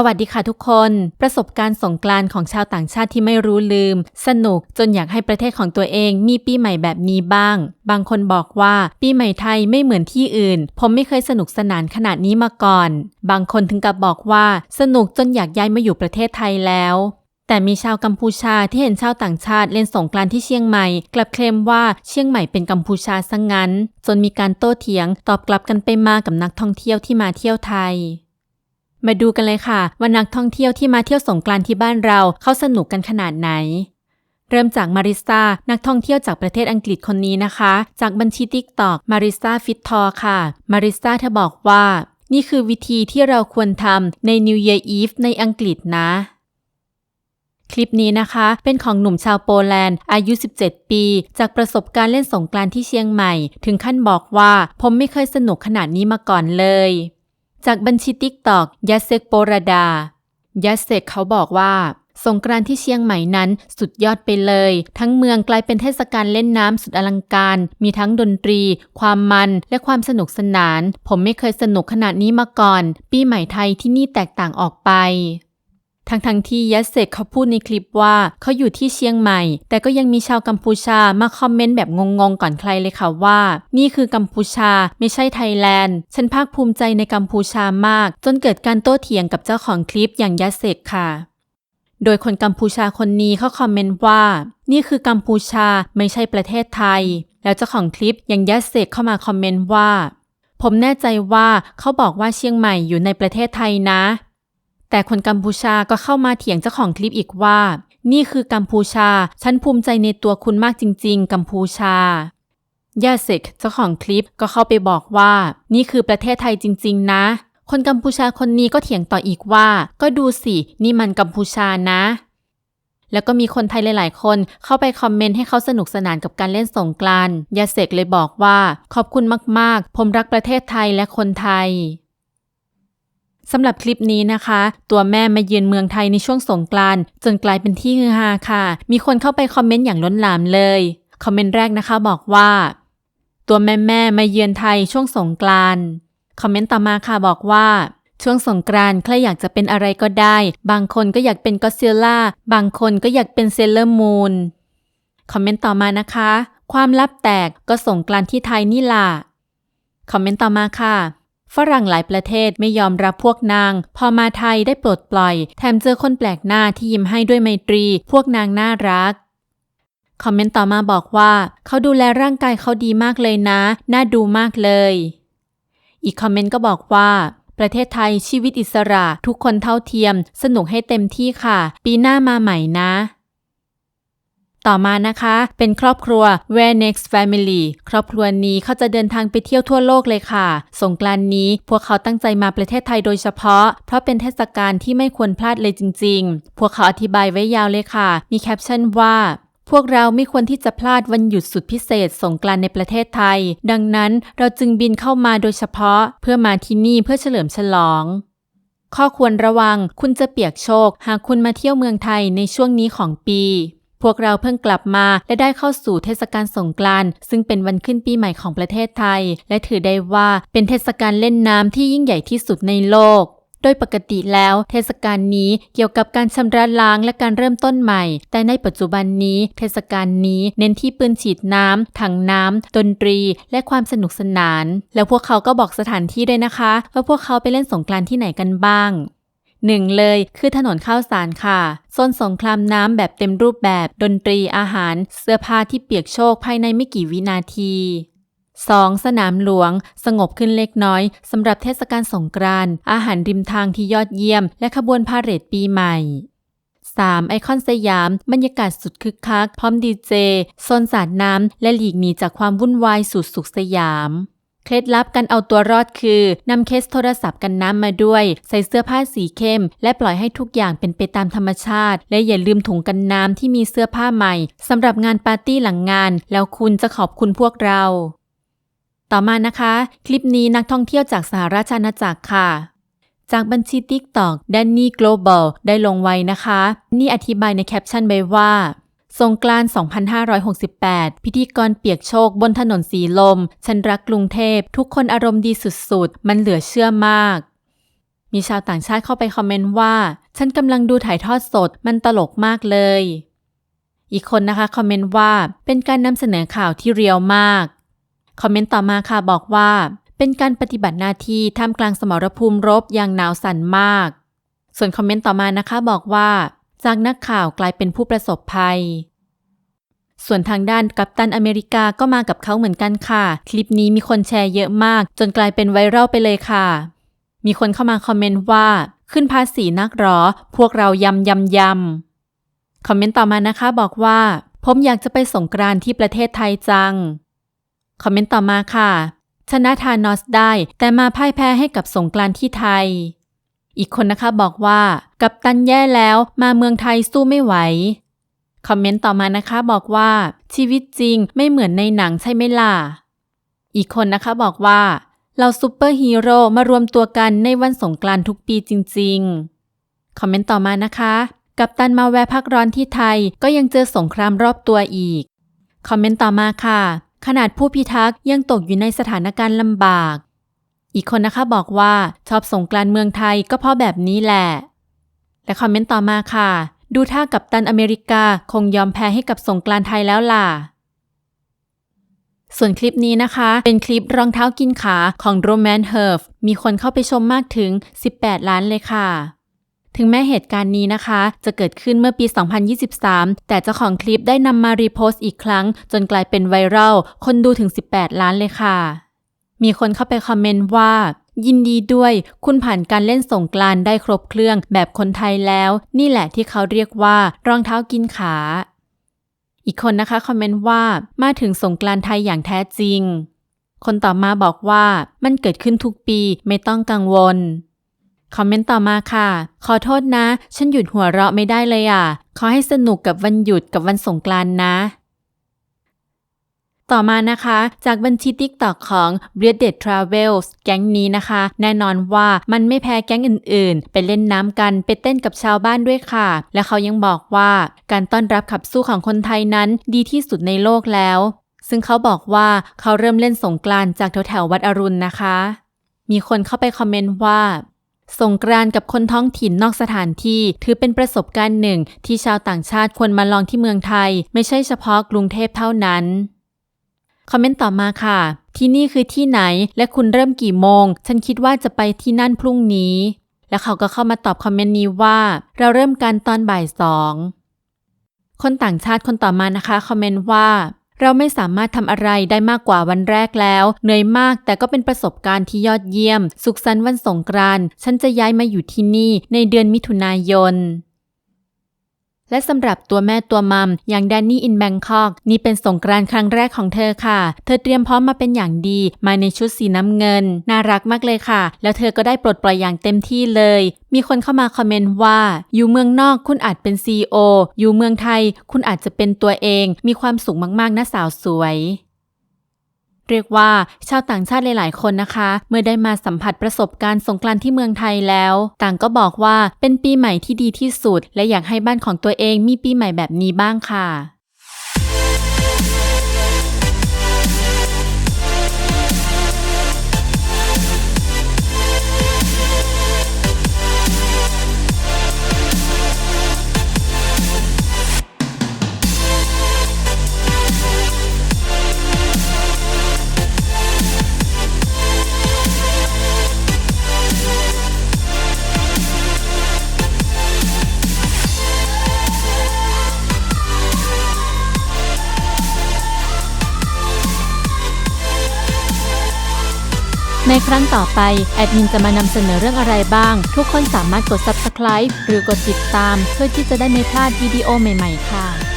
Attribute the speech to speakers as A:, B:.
A: สวัสดีค่ะทุกคน ประสบการณ์สงกรานต์ของชาวต่างชาติที่ไม่รู้ลืม สนุกจนอยากให้ประเทศของตัวเองมีปีใหม่แบบนี้บ้าง บางคนบอกว่าปีใหม่ไทยไม่เหมือนที่อื่น ผมไม่เคยสนุกสนานขนาดนี้มาก่อน บางคนถึงกับบอกว่าสนุกจนอยากย้ายมาอยู่ประเทศไทยแล้วแต่มีชาวกัมพูชาที่เห็นชาวต่างชาติเล่นสงกรานที่เชียงใหม่ กลับเคลมว่าเชียงใหม่เป็นกัมพูชาซะงงั้น จนมีการโต้เถียงตอบกลับกันไปมากับนักท่องเที่ยวที่มาเที่ยวไทย มาดูกันเลยค่ะว่านักท่องเที่ยวที่มาเที่ยวสงกรานต์ที่บ้านเราเขาสนุกกันขนาดไหน เริ่มจากมาริซานักท่องเที่ยวจากประเทศอังกฤษคนนี้นะคะ จากบัญชีติ๊กตอกมาริซาฟิตทอค่ะ มาริซาเธอบอกว่า นี่คือวิธีที่เราควรทำใน New Year Eve ในอังกฤษนะคลิปนี้นะคะ เป็นของหนุ่มชาวโปแลนด์ อายุ 17 ปี จากประสบการณ์เล่นสงกรานที่เชียงใหม่ ถึงขั้นบอกว่า ผมไม่เคยสนุกขนาดนี้มาก่อนเลย จากบัญชีติ๊กตอกยาเซกโปราดา ยาเซกเขาบอกว่า สงกรานที่เชียงใหม่นั้นสุดยอดไปเลย ทั้งเมืองกลายเป็นเทศกาลเล่นน้ำสุดอลังการ มีทั้งดนตรี ความมันและความสนุกสนาน ผมไม่เคยสนุกขนาดนี้มาก่อน ปีใหม่ไทยที่นี่แตกต่างออกไป ทั้งทั้งๆที่ยัสเซกเขาพูดในคลิปว่าเขาอยู่ที่เชียงใหม่ แต่ก็ยังมีชาวกัมพูชามาคอมเมนต์แบบงงๆก่อนใครเลยค่ะว่า นี่คือกัมพูชาไม่ใช่ไทยแลนด์ ฉันภาคภูมิใจในกัมพูชามาก จนเกิดการโต้เถียงกับเจ้าของคลิปอย่างยัสเซกค่ะโดยคนกัมพูชาคนนี้เขาคอมเมนต์ว่า นี่คือกัมพูชาไม่ใช่ประเทศไทย แล้วเจ้าของคลิปอย่างยัสเซกเข้ามาคอมเมนต์ว่า ผมแน่ใจว่าเขาบอกว่าเชียงใหม่อยู่ในประเทศไทยนะ แต่คนกัมพูชาก็เข้ามาเถียงเจ้าของคลิปอีกว่า นี่คือกัมพูชา ฉันภูมิใจในตัวคุณมากจริง ๆ กัมพูชายาเซกเจ้าของคลิปก็เข้าไปบอกว่า นี่คือประเทศไทยจริง ๆ นะ คนกัมพูชาคนนี้ก็เถียงต่ออีกว่า ก็ดูสิ นี่มันกัมพูชานะ แล้วก็มีคนไทยหลาย ๆ คนเข้าไปคอมเมนต์ให้เขาสนุกสนานกับการเล่นสงกรานยาเสกเลยบอกว่า ขอบคุณมาก ๆ ผมรักประเทศไทยและคนไทย สำหรับคลิปนี้นะคะ ตัวแม่มาเยือนเมืองไทยในช่วงสงกรานต์จนกลายเป็นที่ฮือฮาค่ะ มีคนเข้าไปคอมเมนต์อย่างล้นหลามเลย คอมเมนต์แรกนะคะบอกว่า ตัวแม่แม่มาเยือนไทยช่วงสงกรานต์คอมเมนต์ต่อมาค่ะบอกว่า ช่วงสงกรานต์ใครอยากจะเป็นอะไรก็ได้ บางคนก็อยากเป็นก็ซิลล่าบางคนก็อยากเป็นเซเลอร์มูนคอมเมนต์ต่อมานะคะ ความลับแตกก็สงกรานต์ที่ไทยนี่ล่ะคอมเมนต์ต่อมาค่ะ ฝรั่งหลายประเทศไม่ยอมรับพวกนาง พอมาไทยได้ปลดปล่อย แถมเจอคนแปลกหน้าที่ยิ้มให้ด้วยไมตรี พวกนางน่ารัก คอมเมนต์ต่อมาบอกว่า เขาดูแลร่างกายเขาดีมากเลยนะ น่าดูมากเลย อีกคอมเมนต์ก็บอกว่า ประเทศไทยชีวิตอิสระ ทุกคนเท่าเทียม สนุกให้เต็มที่ค่ะ ปีหน้ามาใหม่นะ ต่อมานะคะ เป็นครอบครัว w e r n e x Family ครอบครัวนี้เขาจะเดินทางไปเที่ยวทั่วโลกเลยค่ะ สงกรานนี้ พวกเขาตั้งใจมาประเทศไทยโดยเฉพาะ เพราะเป็นเทศกาลที่ไม่ควรพลาดเลยจริง ๆ พวกเขาอธิบายไว้ยาวเลยค่ะ มีแคปชั่นว่าพวกเราไม่ควรที่จะพลาดวันหยุดสุดพิเศษสงกรานในประเทศไทย ดังนั้นเราจึงบินเข้ามาโดยเฉพาะ เพื่อมาที่นี่เพื่อเฉลิมฉลอง ข้อควรระวังคุณจะเปียกโชคหากคุณมาเที่ยวเมืองไทยในช่วงนี้ของปี พวกเราเพิ่งกลับมาและได้เข้าสู่เทศกาลสงกรานต์ซึ่งเป็นวันขึ้นปีใหม่ของประเทศไทย และถือได้ว่าเป็นเทศกาลเล่นน้ำที่ยิ่งใหญ่ที่สุดในโลก โดยปกติแล้วเทศกาลนี้เกี่ยวกับการชำระล้างและการเริ่มต้นใหม่ แต่ในปัจจุบันนี้ เทศกาลนี้เน้นที่ปืนฉีดน้ำถังน้ำดนตรี และความสนุกสนาน แล้วพวกเขาก็บอกสถานที่ด้วยนะคะว่าพวกเขาไปเล่นสงกรานต์ที่ไหนกันบ้าง หนึ่งเลยคือถนนข้าวสารค่ะโซนสงครามน้ำแบบเต็มรูปแบบ ดนตรีอาหาร เสื้อผ้าที่เปียกโชกภายในไม่กี่วินาที 2. สนามหลวง สงบขึ้นเล็กน้อยสำหรับเทศกาลสงกรานต์อาหารริมทางที่ยอดเยี่ยม และขบวนพาเหรดปีใหม่ 3. ไอคอนสยาม บรรยากาศสุดคึกคัก พร้อมดีเจโซนสาดน้ำและหลีกหนีจากความวุ่นวายสู่สุขสยาม เคล็ดลับการเอาตัวรอดคือนำเคสโทรศัพท์กันน้ำมาด้วย ใส่เสื้อผ้าสีเข้ม และปล่อยให้ทุกอย่างเป็นไปตามธรรมชาติ และอย่าลืมถุงกันน้ำที่มีเสื้อผ้าใหม่สำหรับงานปาร์ตี้หลังงาน แล้วคุณจะขอบคุณพวกเรา ต่อมานะคะ คลิปนี้นักท่องเที่ยวจากสหราชอาณาจักรค่ะจากบัญชี TikTok แดนนี่ Global ได้ลงไว้นะคะ นี่อธิบายในแคปชั่นไว้ว่า สงกรานต์2568 พิธีกรเปียกโชคบนถนนสีลม ฉันรักกรุงเทพ ทุกคนอารมณ์ดีสุดๆ มันเหลือเชื่อมาก มีชาวต่างชาติเข้าไปคอมเมนต์ว่า ฉันกำลังดูถ่ายทอดสด มันตลกมากเลย อีกคนนะคะคอมเมนต์ว่า เป็นการนำเสนอข่าวที่เรียวมาก คอมเมนต์ต่อมาค่ะบอกว่า เป็นการปฏิบัติหน้าที่ท่ามกลางสมรภูมิรบอย่างหนาวสั่นมาก ส่วนคอมเมนต์ต่อมานะคะบอกว่า จากนักข่าวกลายเป็นผู้ประสบภัย ส่วนทางด้านกัปตันอเมริกาก็มากับเขาเหมือนกันค่ะ คลิปนี้มีคนแชร์เยอะมาก จนกลายเป็นไวรัลไปเลยค่ะ มีคนเข้ามาคอมเมนต์ว่า ขึ้นภาษีนักหรอ พวกเรายำยำยำคอมเมนต์ต่อมานะคะบอกว่า ผมอยากจะไปสงกรานต์ที่ประเทศไทยจัง คอมเมนต์ต่อมาค่ะ ชนะทานอสได้ แต่มาพ่ายแพ้ให้กับสงกรานต์ที่ไทย อีกคนนะคะบอกว่า กัปตันแย่แล้วมาเมืองไทยสู้ไม่ไหว คอมเมนต์ต่อมานะคะบอกว่าชีวิตจริงไม่เหมือนในหนังใช่ไหมล่ะ อีกคนนะคะบอกว่าเราซูเปอร์ฮีโร่มารวมตัวกันในวันสงกรานต์ทุกปีจริง ๆ คอมเมนต์ต่อมานะคะ กัปตันมาแวะพักร้อนที่ไทยก็ยังเจอสงครามรอบตัวอีก คอมเมนต์ต่อมาค่ะ ขนาดผู้พิทักษ์ยังตกอยู่ในสถานการณ์ลำบาก อีกคนนะคะบอกว่าชอบสงกรานต์เมืองไทยก็เพราะแบบนี้แหละ และคอมเมนต์ต่อมาค่ะ ดูท่ากับตันอเมริกาคงยอมแพ้ให้กับสงกรานไทยแล้วล่ะ ส่วนคลิปนี้นะคะ เป็นคลิปรองเท้ากินขาของ Roman h e r f มีคนเข้าไปชมมากถึง 18 ล้านเลยค่ะ ถึงแม้เหตุการณ์นี้นะคะ จะเกิดขึ้นเมื่อปี 2023 แต่เจ้าของคลิปได้นำมารีโพสต์อีกครั้ง จนกลายเป็นไวรัลคนดูถึง 18 ล้านเลยค่ะ มีคนเข้าไปคอมเมนต์ว่า ยินดีด้วย คุณผ่านการเล่นสงกรานได้ครบเครื่องแบบคนไทยแล้ว นี่แหละที่เขาเรียกว่ารองเท้ากินขา อีกคนนะคะคอมเมนต์ว่ามาถึงสงกรานไทยอย่างแท้จริง คนต่อมาบอกว่ามันเกิดขึ้นทุกปีไม่ต้องกังวลคอมเมนต์ต่อมาค่ะ ขอโทษนะ ฉันหยุดหัวเราะไม่ได้เลยอะ ขอให้สนุกกับวันหยุดกับวันสงกรานต์นะ ต่อมานะคะ จากบัญชี TikTok ของ b r e a d e d Travels แก๊งนี้นะคะ แน่นอนว่ามันไม่แพ้แก๊งอื่นๆ ไปเล่นน้ำกันไปเต้นกับชาวบ้านด้วยค่ะ และเขายังบอกว่าการต้อนรับขับสู้ของคนไทยนั้นดีที่สุดในโลกแล้ว ซึ่งเขาบอกว่าเขาเริ่มเล่นสงกรานต์จากแถวๆวัดอรุณนะคะ มีคนเข้าไปคอมเมนต์ว่าสงกรานต์กับคนท้องถิ่นนอกสถานที่ ถือเป็นประสบการณ์หนึ่งที่ชาวต่างชาติควรมาลองที่เมืองไทย ไม่ใช่เฉพาะกรุงเทพเท่านั้น คอมเมนต์ต่อมาค่ะ ที่นี่คือที่ไหนและคุณเริ่มกี่โมง ฉันคิดว่าจะไปที่นั่นพรุ่งนี้ และเขาก็เข้ามาตอบคอมเมนต์นี้ว่า เราเริ่มกันตอนบ่ายสองคนต่างชาติคนต่อมานะคะคอมเมนต์ว่า เราไม่สามารถทำอะไรได้มากกว่าวันแรกแล้ว เหนื่อยมากแต่ก็เป็นประสบการณ์ที่ยอดเยี่ยม สุขสันต์วันสงกรานต์ฉันจะย้ายมาอยู่ที่นี่ในเดือนมิถุนายน และสำหรับตัวแม่ตัวมัมอย่างแดนนี่อินแบงคอกนี่เป็นสงกรานต์ครั้งแรกของเธอค่ะ เธอเตรียมพร้อมมาเป็นอย่างดี มาในชุดสีน้ำเงิน น่ารักมากเลยค่ะ แล้วเธอก็ได้ปลดปล่อยอย่างเต็มที่เลย มีคนเข้ามาคอมเมนต์ว่า อยู่เมืองนอกคุณอาจเป็น CEO อยู่เมืองไทย คุณอาจจะเป็นตัวเอง มีความสุขมากๆนะสาวสวย เรียกว่าชาวต่างชาติหลาย ๆ คนนะคะ เมื่อได้มาสัมผัสประสบการณ์สงกรานต์ที่เมืองไทยแล้ว ต่างก็บอกว่าเป็นปีใหม่ที่ดีที่สุด และอยากให้บ้านของตัวเองมีปีใหม่แบบนี้บ้างค่ะ ครั้งต่อไป แอดมินจะมานำเสนอเรื่องอะไรบ้าง ทุกคนสามารถกด subscribe หรือกดติดตาม เพื่อที่จะได้ไม่พลาดวิดีโอใหม่ ๆ ค่ะ